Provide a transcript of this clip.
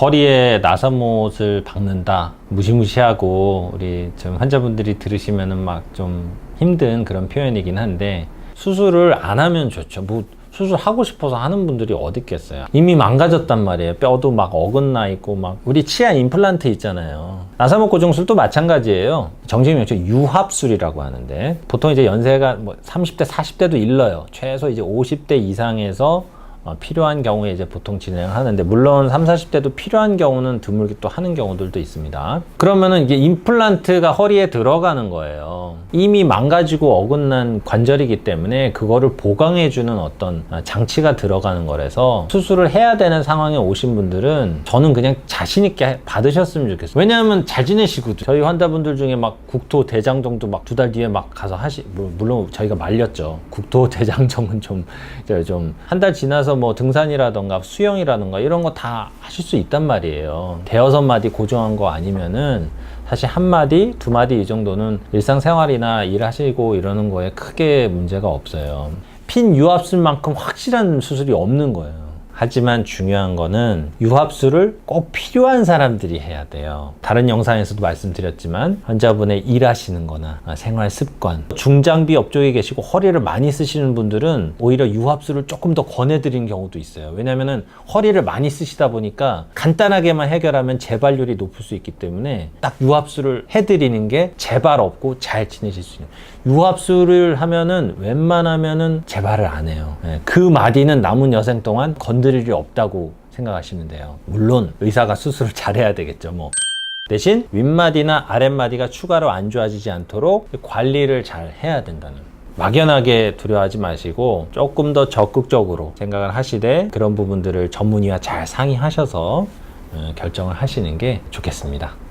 허리에 나사못을 박는다 무시무시하고 우리 좀 환자분들이 들으시면은 막 좀 힘든 그런 표현이긴 한데 수술을 안 하면 좋죠. 뭐 수술하고 싶어서 하는 분들이 어디 있겠어요. 이미 망가졌단 말이에요. 뼈도 막 어긋나 있고 막 우리 치아 임플란트 있잖아요. 나사목 고정술도 마찬가지예요. 정식 명칭 유합술이라고 하는데 보통 이제 연세가 뭐 30대 40대도 일러요. 최소 이제 50대 이상에서 어, 필요한 경우에 이제 보통 진행하는데 물론 3, 40대도 필요한 경우는 드물게 또 하는 경우들도 있습니다. 그러면은 이게 임플란트가 허리에 들어가는 거예요. 이미 망가지고 어긋난 관절이기 때문에 그거를 보강해 주는 어떤 장치가 들어가는 거라서 수술을 해야 되는 상황에 오신 분들은 저는 그냥 자신 있게 받으셨으면 좋겠어요. 왜냐하면 잘 지내시거든요. 저희 환자분들 중에 막 국토 대장정도 막 두 달 뒤에 막 가서 하시, 물- 물론 저희가 말렸죠. 국토 대장정은 좀, 좀 한 달 지나서 뭐 등산이라던가 수영이라던가 이런 거 다 하실 수 있단 말이에요. 대여섯 마디 고정한 거 아니면은 사실 한 마디, 두 마디 이 정도는 일상생활이나 일하시고 이러는 거에 크게 문제가 없어요. 핀 유합술만큼 확실한 수술이 없는 거예요. 하지만 중요한 거는 유합술을 꼭 필요한 사람들이 해야 돼요. 다른 영상에서도 말씀드렸지만 환자분의 일하시는 거나 생활 습관, 중장비 업종에 계시고 허리를 많이 쓰시는 분들은 오히려 유합술을 조금 더 권해드리는 경우도 있어요. 왜냐면은 허리를 많이 쓰시다 보니까 간단하게만 해결하면 재발률이 높을 수 있기 때문에 딱 유합술을 해드리는 게 재발 없고 잘 지내실 수 있는. 유합술을 하면은 웬만하면은 재발을 안 해요. 예, 그 마디는 남은 여생 동안 건드 릴 일이 없다고 생각하시면 돼요. 물론 의사가 수술을 잘해야 되겠죠. 뭐. 대신 윗마디나 아랫마디가 추가로 안 좋아지지 않도록 관리를 잘 해야 된다는 막연하게 두려워하지 마시고 조금 더 적극적으로 생각을 하시되 그런 부분들을 전문의와 잘 상의하셔서 어, 결정을 하시는 게 좋겠습니다.